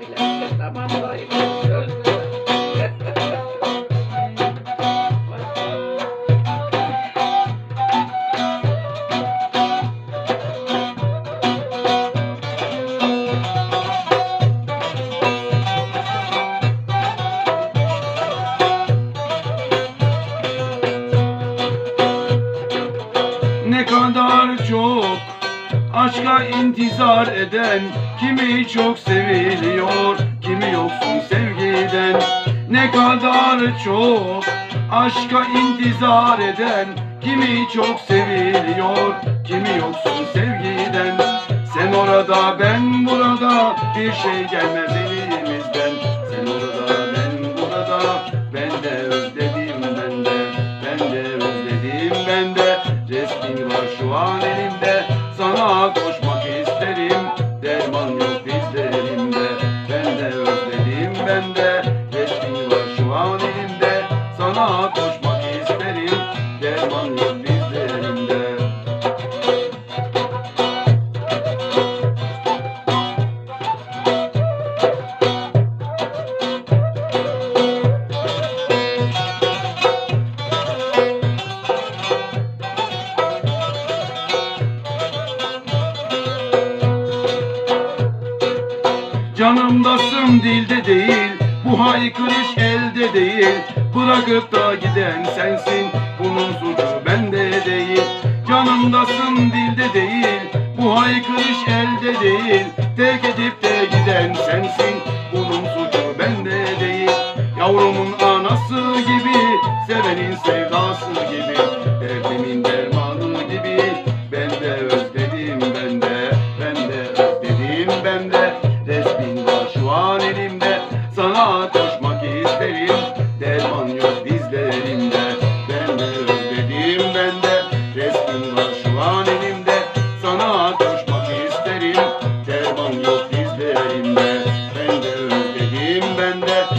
bile. Tamam dayı. Aşka intizar eden Kimi çok seviliyor, kimi yoksun sevgiden. Ne kadar çok aşka intizar eden Kimi çok seviliyor, kimi yoksun sevgiden. Sen orada ben burada bir şey gelmez elimizden. Sen orada ben burada ben de özledim ben de Ben de özledim ben de. Resmin var şu an elimde Bhaga Canımdasın dilde değil Bu haykırış elde değil. Bırakıp da giden sensin Bunun suçu bende değil. Canımdasın dilde değil Bu haykırış elde değil. Terk edip de giden sensin Bunun suçu bende değil. Yavrumun anası gibi Sevenin sevdiği and